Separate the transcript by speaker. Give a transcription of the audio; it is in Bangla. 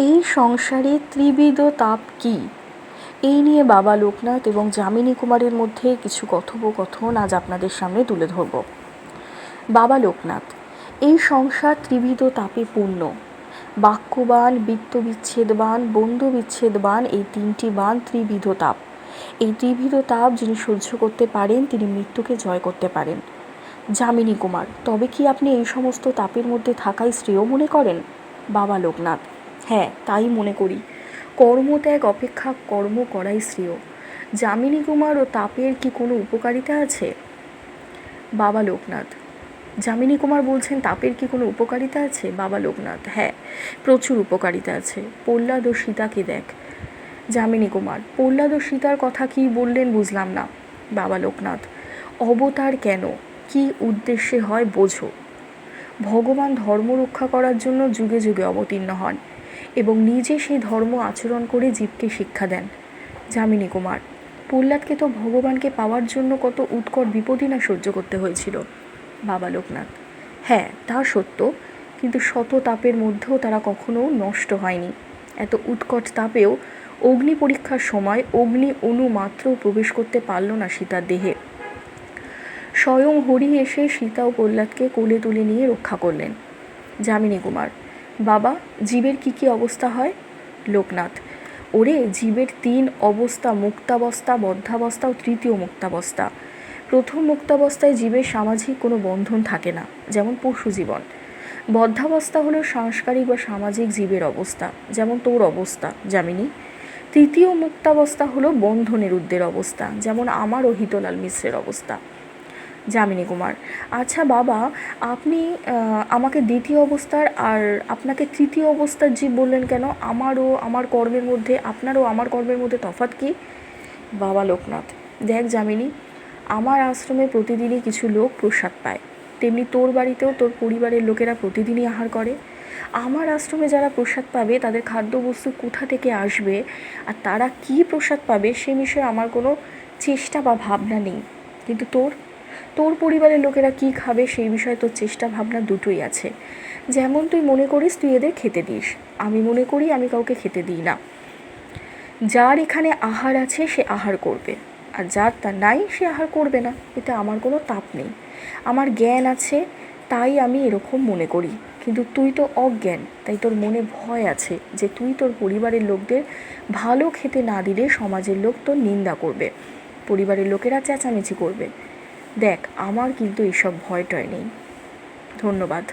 Speaker 1: এই সংসারে ত্রিবিধ তাপ কী? এই নিয়ে বাবা লোকনাথ এবং যামিনী কুমারের মধ্যে কিছু কথোপকথন আজ আপনাদের সামনে তুলে ধরব। বাবা লোকনাথ, এই সংসার ত্রিবিধ তাপে পূর্ণ। বাক্যবান বৃত্ত বিত্তবিচ্ছেদবান বন্ধু বিচ্ছেদবান এই তিনটি বান ত্রিবিধ তাপ। এই ত্রিবিধ তাপ যিনি সহ্য করতে পারেন, তিনি মৃত্যুকে জয় করতে পারেন। যামিনী কুমার, তবে কি আপনি এই সমস্ত তাপের মধ্যে থাকাই শ্রেয় মনে করেন? বাবা লোকনাথ হ্যাঁ তাই মনে করি। কর্মত্যাগ অপেক্ষা কর্ম করাই শ্রেয়। যামিনী কুমার ও তাপের কি কোনো উপকারিতা আছে? বাবা লোকনাথ। যামিনী কুমার বলছেন, তাপের কি কোনো উপকারিতা আছে? বাবা লোকনাথ। হ্যাঁ প্রচুর উপকারিতা আছে। প্রহ্লাদ ও সীতাকে দেখ। যামিনী কুমার, প্রহ্লাদ ও সীতার কথা কি বললেন বুঝলাম না। বাবা লোকনাথ, অবতার কেন? কি উদ্দেশ্যে হয় বোঝো। ভগবান ধর্ম রক্ষা করার জন্য যুগে যুগে অবতীর্ণ হন। এবং নিজে সেই ধর্ম আচরণ করে জীবকে শিক্ষা দেন। যামিনী কুমার, প্রহ্লাদকে তো ভগবানকে পাওয়ার জন্য কত উৎকট বিপদই না সহ্য করতে হয়েছিল। বাবা লোকনাথ হ্যাঁ তা সত্য, কিন্তু শত তাপের মধ্যেও তারা কখনো নষ্ট হয়নি। এত উৎকট তাপেও অগ্নি পরীক্ষার সময় অগ্নি অণু মাত্রও প্রবেশ করতে পারল না সীতার দেহে। স্বয়ং হরি এসে সীতা ও প্রহ্লাদকে কোলে তুলে নিয়ে রক্ষা করলেন। যামিনী কুমার বাবা, জীবের কি কি অবস্থা হয়? লোকনাথ, ওরে, জীবের তিন অবস্থা, মুক্তাবস্থা বদ্ধাবস্থা ও তৃতীয় মুক্তাবস্থা। প্রথম মুক্তাবস্থায় জীবের সামাজিক কোনো বন্ধন থাকে না, যেমন পশু জীবন। বদ্ধাবস্থা হলো সাংস্কারিক বা সামাজিক জীবের অবস্থা, যেমন তোর অবস্থা, যামিনী। তৃতীয় মুক্তাবস্থা হলো বন্ধনের উদ্দের অবস্থা, যেমন আমার ও হিতলাল মিশ্রের অবস্থা। যামিনী কুমার। আচ্ছা বাবা, আপনি আমাকে দ্বিতীয় অবস্থার আর আপনাকে তৃতীয় অবস্থার জীব বললেন কেন? আমারও, আমার কর্মের মধ্যে, আপনারও আমার কর্মের মধ্যে তফাৎ কী? বাবা লোকনাথ, দেখ যামিনী, আমার আশ্রমে প্রতিদিনই কিছু লোক প্রসাদ পায়। তেমনি তোর বাড়িতেও তোর পরিবারের লোকেরা প্রতিদিনই আহার করে। আমার আশ্রমে যারা প্রসাদ পাবে, তাদের খাদ্যবস্তু কোথা থেকে আসবে? আর তারা কী প্রসাদ পাবে, সে বিষয়ে আমার কোনো চেষ্টা বা ভাবনা নেই। কিন্তু তোর তোর পরিবারের লোকেরা কি খাবে সেই বিষয়ে তোর চেষ্টা ভাবনা দুটোই আছে। যেমন তুই মনে করিস তুই এদের খেতে দিস। আমি মনে করি আমি কাউকে খেতে দিই না। যার এখানে আহার আছে সে আহার করবে। আর যার তা নাই সে আহার করবে না। এতে আমার কোনো তাপ নেই। আমার জ্ঞান আছে, তাই আমি এরকম মনে করি। কিন্তু তুই তো অজ্ঞান, তাই তোর মনে ভয় আছে যে তুই তোর পরিবারের লোকদের ভালো খেতে না দিলে সমাজের লোক তোর নিন্দা করবে। পরিবারের লোকেরা চেঁচামেচি করবে। দেখ আমার কিন্তু এসব ভয় টয় নেই। ধন্যবাদ।